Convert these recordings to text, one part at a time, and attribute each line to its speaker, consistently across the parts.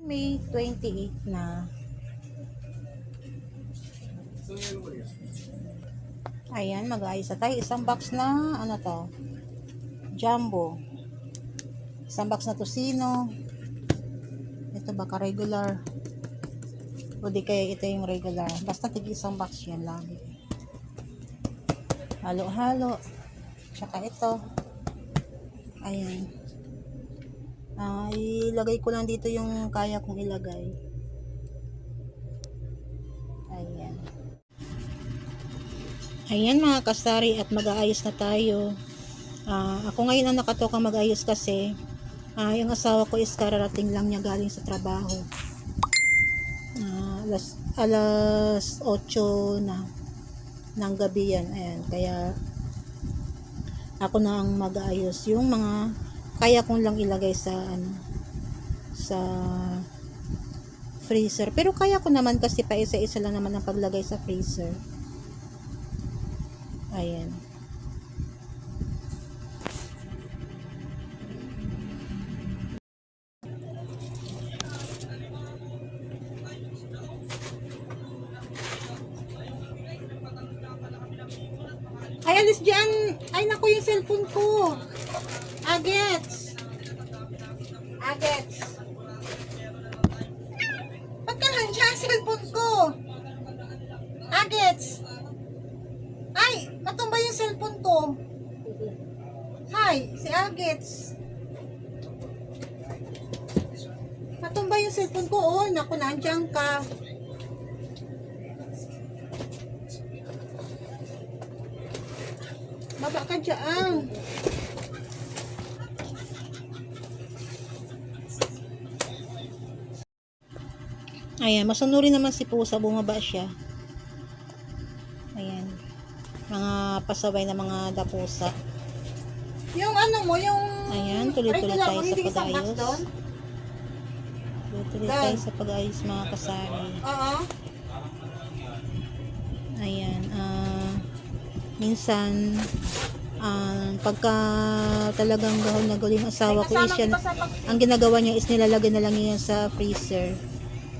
Speaker 1: May 28 na. Ayan, mag-ayos na tayo. Isang box na, ano to? Jumbo. Isang box na tosino. Ito baka regular. O di kaya ito yung regular. Basta tig isang box yan lagi. Halo-halo. Tsaka ito. Ayan. Ah, ilagay ko lang dito yung kaya kong ilagay. Ayan. Ayan mga kasari at mag-aayos na tayo. Ah, ako ngayon ang nakatokang mag-ayos kasi ah, yung asawa ko is kararating lang niya galing sa trabaho. Ah, alas, alas 8 na ng gabi yan. Ayan, kaya ako na ang mag-aayos. Yung mga kaya kong lang ilagay sa ano sa freezer. Pero kaya ko naman kasi pa isa-isa lang naman ang paglagay sa freezer. Ayan. Ay, alis dyan. Ay, naku yung cellphone ko. Agets. Agets. Ba't ka nandiyan ang cellphone ko? Agets. Ay, natumba yung cellphone ko. Hi, si Agets. Natumba yung cellphone ko. Oh, naku, nandiyan ka. Baba ka dyan. Ayan, masunurin naman si Pusa, bumaba siya. Ayan. Mga pasaway na mga dapusa.
Speaker 2: Yung ano mo, yung...
Speaker 1: Ayan, tuloy-tuloy tayo sa pag-ayos. Tuloy-tuloy tayo sa pag-ayos mga kasari.
Speaker 2: Oo.
Speaker 1: Ayan, ah, minsan, ah, pagka talagang gahol na yung asawa ko is yan, ang ginagawa niya is nilalagay na lang yan sa freezer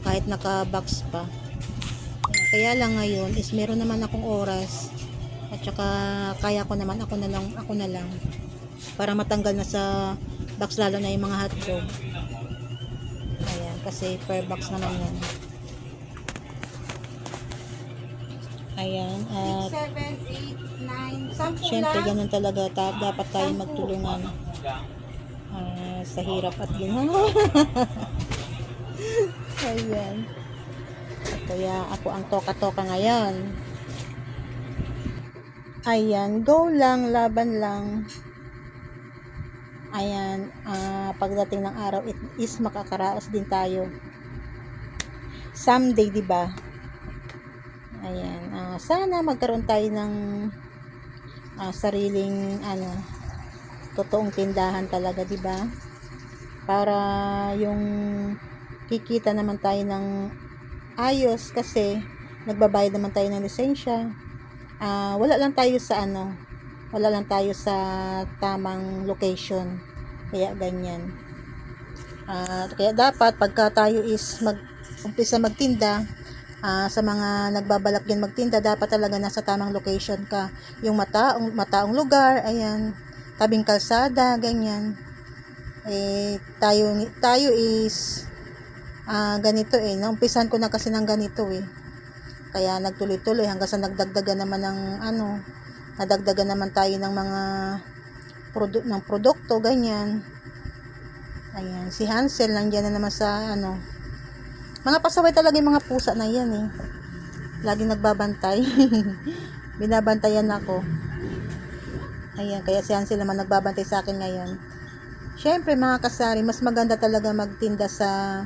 Speaker 1: kahit naka-box pa. Kaya lang ngayon is meron naman akong oras at saka kaya ko naman ako na lang ako na lang para matanggal na sa box lalo na yung mga hotdog. Ayan, kasi per box naman yan. Ayan, at
Speaker 2: 7, 8, 9, 10
Speaker 1: Siyempre,
Speaker 2: lang.
Speaker 1: ganun talaga. Ta- dapat tayo magtulungan ah, sa hirap at ginawa. Ayan. Kaya ako ang toka-toka ngayon. Ayan, go lang, laban lang. Ayan, ah, pagdating ng araw, it is makakaraos din tayo. Someday, di ba? Ayan, ah, sana magkaroon tayo ng ah, sariling ano totoong tindahan talaga, 'di ba? Para yung kikita naman tayo ng ayos kasi nagbabayad naman tayo ng lisensya. Ah, wala lang tayo sa ano, wala lang tayo sa tamang location. Kaya ganyan. Ah, kaya dapat pagka tayo is mag umpisa magtinda, ah, sa mga nagbabalak din magtinda, dapat talaga nasa tamang location ka. Yung mataong, mataong lugar, ayan, tabing kalsada, ganyan. Eh, tayo, tayo is, ah, ganito eh, naumpisan ko na kasi ng ganito eh. Kaya nagtuloy-tuloy hanggang sa nagdagdagan naman ng ano, nadagdagan naman tayo ng mga produ- ng produkto, ganyan. Ayan, si Hansel nandiyan na naman sa ano, mga pasaway talaga yung mga pusa na yan eh. Lagi nagbabantay. Binabantayan ako. Ayan, kaya si Hansel naman nagbabantay sa akin ngayon. Siyempre mga kasari, mas maganda talaga magtinda sa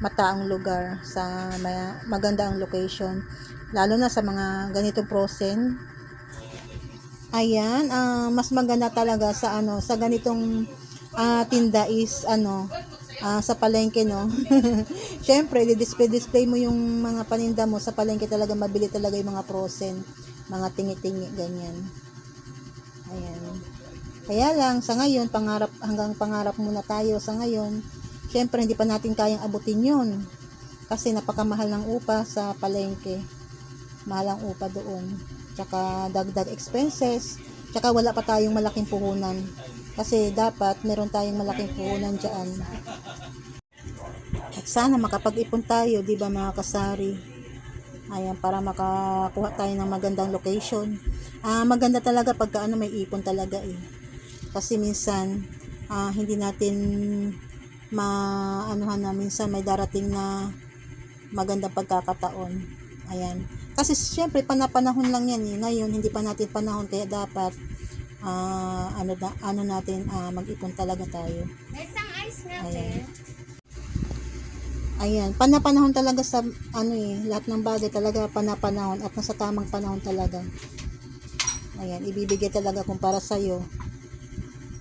Speaker 1: mataang lugar, sa maganda ang location. Lalo na sa mga ganitong frozen. Ayan, ah, mas maganda talaga sa ano, sa ganitong ah, tinda is ano, ah, sa palengke no. Syempre, di-display display mo yung mga paninda mo sa palengke talaga mabili talaga yung mga frozen, mga tingi-tingi ganyan. Ayan. Kaya lang sa ngayon pangarap hanggang pangarap muna tayo sa ngayon syempre hindi pa natin kayang abutin yun. Kasi napakamahal ng upa sa palengke. Mahal ang upa doon. Tsaka dagdag expenses. Tsaka wala pa tayong malaking puhunan. Kasi dapat meron tayong malaking puhunan dyan. At sana makapag-ipon tayo, di ba mga kasari? Ayan, para makakuha tayo ng magandang location. Ah, maganda talaga pagka ano may ipon talaga eh. Kasi minsan ah, hindi natin maanuhan na minsan may darating na magandang pagkakataon. Ayan. Kasi syempre panapanahon lang yan eh. Ngayon hindi pa natin panahon kaya dapat ah, ano na, ano natin ah, mag-ipon talaga tayo.
Speaker 2: May isang ice nga,
Speaker 1: Ayan. Ayan, panapanahon talaga sa ano eh, lahat ng bagay talaga panapanahon at nasa tamang panahon talaga. Ayan, ibibigay talaga kung para sa iyo.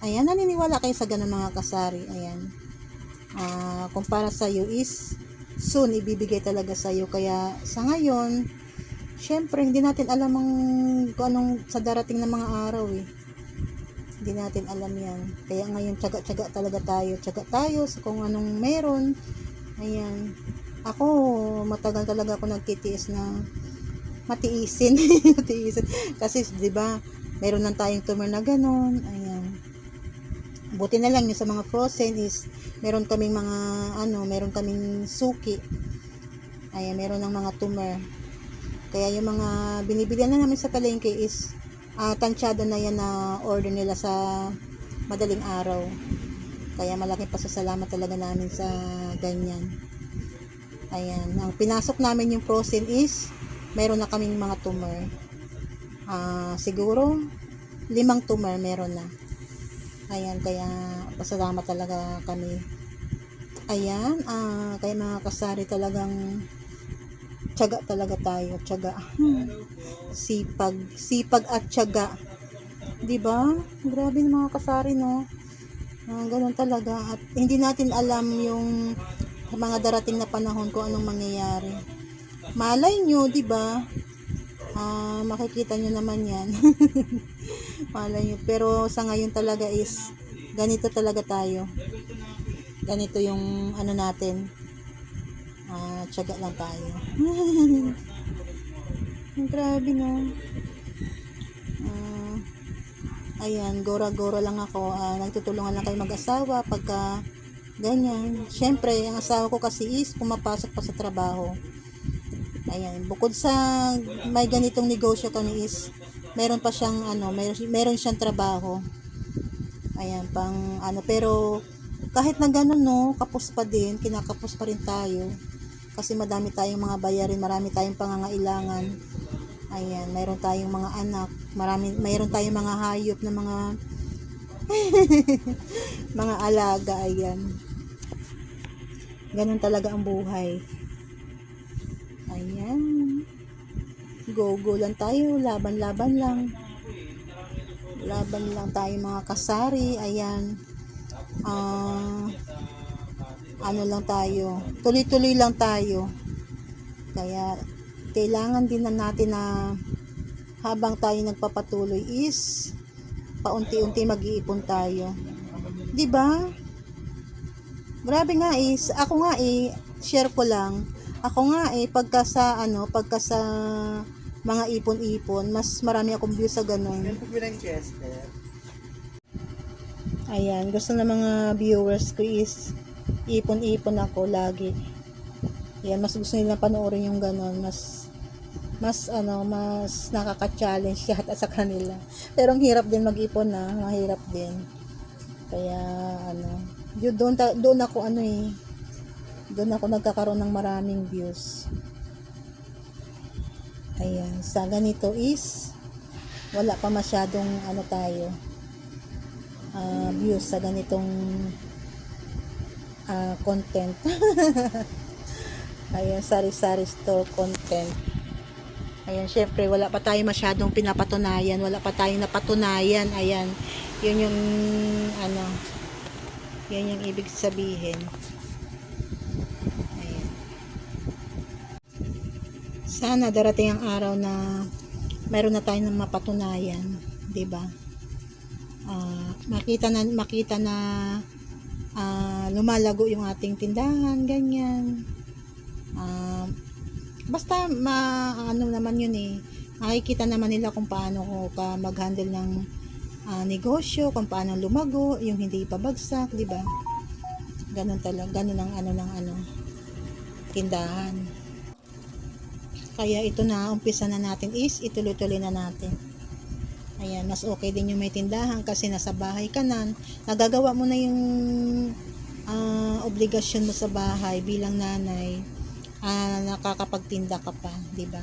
Speaker 1: Ayan, naniniwala kayo sa ganun mga kasari. Ayan. Ah, kung para sa iyo is soon ibibigay talaga sa iyo. Kaya sa ngayon, syempre hindi natin alam ang kung anong sa darating na mga araw eh. Hindi natin alam yan. Kaya ngayon, tsaga-tsaga talaga tayo. Tsaga tayo sa kung anong meron. Ayan. Ako, matagal talaga ako nagtitiis na matiisin. matiisin. Kasi, di ba, meron lang tayong tumor na ganun. Ayan. Buti na lang yung sa mga frozen is, meron kaming mga, ano, meron kaming suki. Ayan, meron ng mga tumor. Kaya yung mga binibilihan na namin sa palengke is, ah tansyado na yan na order nila sa madaling araw. Kaya malaking pasasalamat talaga namin sa ganyan. Ayan. Ang pinasok namin yung frozen is, meron na kaming mga tumor. Ah, siguro, limang tumor meron na. Ayan, kaya pasalamat talaga kami. Ayan, ah, kaya mga kasari talagang tiyaga talaga tayo, tiyaga. Sipag, sipag at tiyaga. 'Di ba? Grabe mga kasari no. Ah, ganun talaga at hindi natin alam yung mga darating na panahon kung anong mangyayari. Malay nyo, 'di ba? Ah, makikita nyo naman 'yan. Malay nyo. Pero sa ngayon talaga is ganito talaga tayo. Ganito yung ano natin. Ah, tiyaga lang tayo. Grabe no. Ah, ayan, gora-gora lang ako. Ah, nagtutulungan lang kayo mag-asawa pagka ganyan. Siyempre, ang asawa ko kasi is pumapasok pa sa trabaho. Ayan, bukod sa may ganitong negosyo kami is meron pa siyang ano, meron, meron siyang trabaho. Ayan, pang ano, pero kahit na ganun no, kapos pa din, kinakapos pa rin tayo. Kasi madami tayong mga bayarin, marami tayong pangangailangan. Ayan, mayroon tayong mga anak, marami, mayroon tayong mga hayop na mga mga alaga, ayan. Ganun talaga ang buhay. Ayan. Go-go lang tayo, laban-laban lang. Laban lang tayo mga kasari, ayan. Ah, ano lang tayo, tuloy-tuloy lang tayo. Kaya, kailangan din na natin na habang tayo nagpapatuloy is paunti-unti mag-iipon tayo. 'Di ba? Grabe nga is, ako nga eh, share ko lang. Ako nga eh, pagka sa ano, pagka sa mga ipon-ipon, mas marami akong views sa ganun.
Speaker 3: Yan po Chester.
Speaker 1: Ayan, gusto ng mga viewers ko is ipon-ipon ako lagi. Ayan, mas gusto nila panoorin yung ganon. Mas, mas ano, mas nakaka-challenge yata sa kanila. Pero ang hirap din mag-ipon na, mahirap din. Kaya, ano, yun, doon, doon ako ano eh, doon ako nagkakaroon ng maraming views. Ayan, sa ganito is, wala pa masyadong ano tayo, ah, views sa ganitong ah, content. Ayan, sari-sari store content. Ayan, syempre, wala pa tayo masyadong pinapatunayan. Wala pa tayong napatunayan. Ayan, yun yung, ano, yan yung ibig sabihin. Ayan. Sana darating ang araw na meron na tayong mapatunayan. 'di ba? Ah, makita na makita na ah, lumalago yung ating tindahan, ganyan. Ah, basta ma ano naman yun eh. Makikita naman nila kung paano ko ka mag-handle ng ah, negosyo, kung paano lumago, yung hindi pabagsak, di ba? Ganun talaga, ganun ang ano ng ano tindahan. Kaya ito na, umpisa na natin is ituloy-tuloy na natin. Ayan, mas okay din yung may tindahan kasi nasa bahay ka na. Nagagawa mo na yung ah, obligasyon mo sa bahay bilang nanay. Ah, nakakapagtinda ka pa, di ba?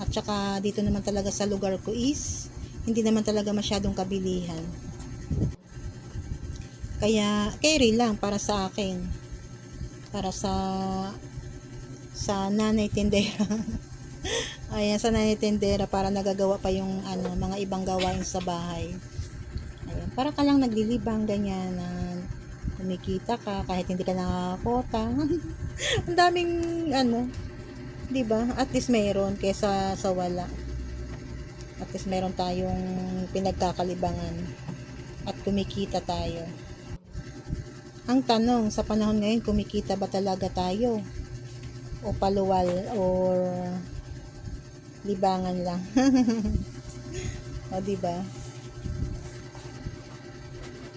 Speaker 1: At saka dito naman talaga sa lugar ko is hindi naman talaga masyadong kabilihan. Kaya carry lang para sa akin. Para sa sa nanay tindera. Ayan, sa nanay tindera para nagagawa pa yung ano, mga ibang gawain sa bahay. Ayan, para ka lang naglilibang ganyan na kumikita ka kahit hindi ka nakakota. Ang daming ano, 'di ba? At least mayroon kaysa sa wala. At least meron tayong pinagkakalibangan at kumikita tayo. Ang tanong, sa panahon ngayon, kumikita ba talaga tayo? O paluwal or libangan lang? o di ba?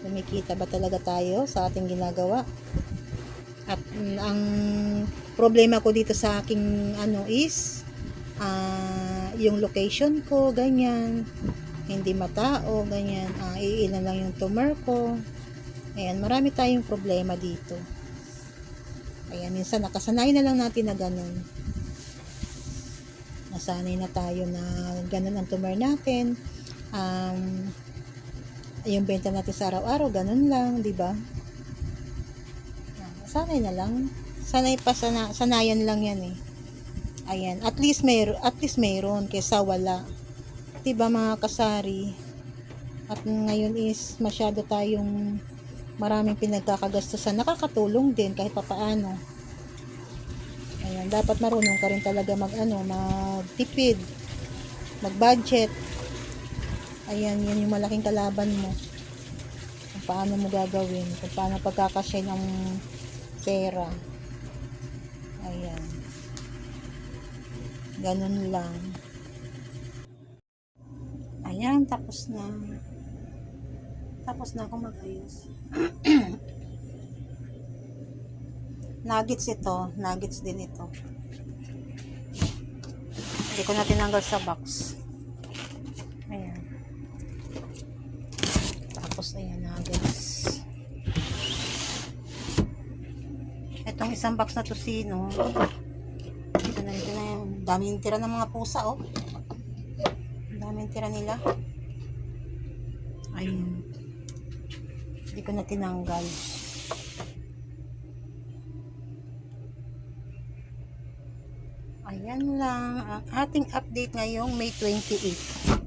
Speaker 1: Kumikita ba talaga tayo sa ating ginagawa? At mm, ang problema ko dito sa aking ano is ah, yung location ko, ganyan. Hindi matao, ganyan. Ah, iilan lang yung tumor ko. Ayan, marami tayong problema dito. Ayan, minsan nakasanay na lang natin na ganun. Nasanay na tayo na ganun ang tumor natin. Um, yung benta natin sa araw-araw, ganun lang, di ba? Sanay na lang. Sanay pa sana, sanayan lang yan eh. Ayan, at least may at least mayroon kaysa wala. 'Di ba mga kasari? At ngayon is masyado tayong maraming pinagkakagastusan. Nakakatulong din kahit papaano. Ayan, dapat marunong ka rin talaga mag ano, magtipid, mag-budget. Ayan, yan yung malaking kalaban mo. Kung paano mo gagawin, kung paano pagkakasya ng pera. Ayan. Ganun lang. Ayan, tapos na. Tapos na ako mag-ayos. nuggets ito. Nuggets din ito. Hindi ko na tinanggal sa box. Ayan. Tapos, ayan, nuggets. Itong isang box na tosino. Ito na, ito na yung daming tira ng mga pusa, oh. Daming tira nila. Ayun. Hindi ko na tinanggal. Ayan lang ang ating update ngayong May 28.